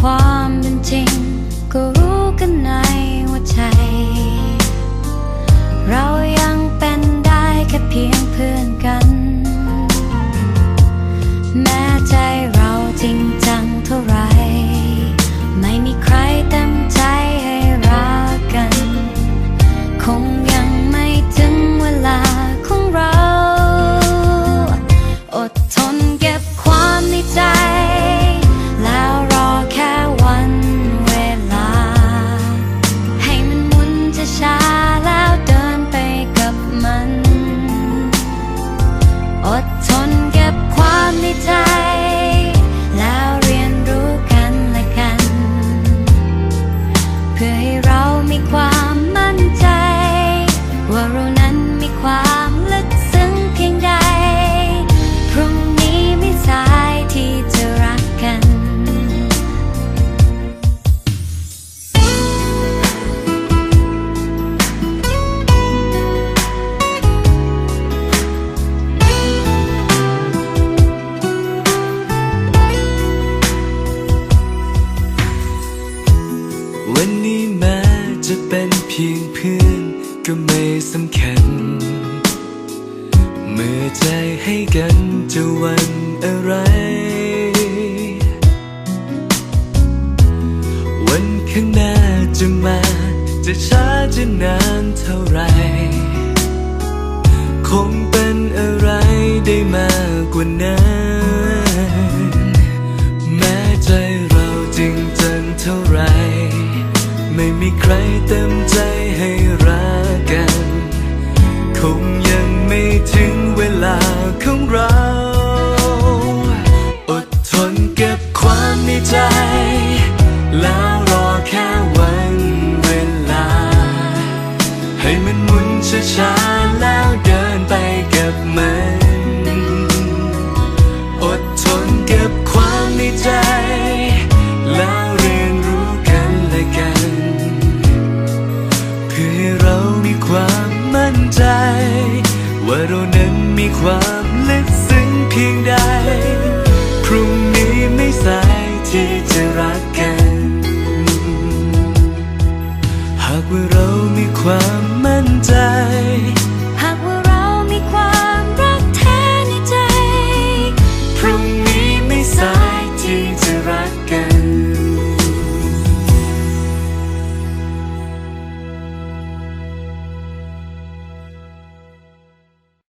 ความเป็นจริง ก็รู้กันในหัวใจ เรายังเป็นได้แค่เพียงเพื่อนกัน ดทนเก็บความในใจ แล้วเรียนรู้กันและกัน เพื่อให้เรามีความมั่นใจ ว่าเรานั้นมีความ วันนี้แม้จะเป็นเพียงเพื่อนก็ไม่สำคัญ เมื่อใจให้กันจะวันอะไร วันข้างหน้าจะมาจะช้าจะนานเท่าไร คงเป็นอะไรได้มากกว่านั้น มั่นใจ ว่าเรานั้นมีความลึกซึ้งเพียงใด พรุ่งนี้ไม่สายที่จะรักกัน หากว่าเรามีความ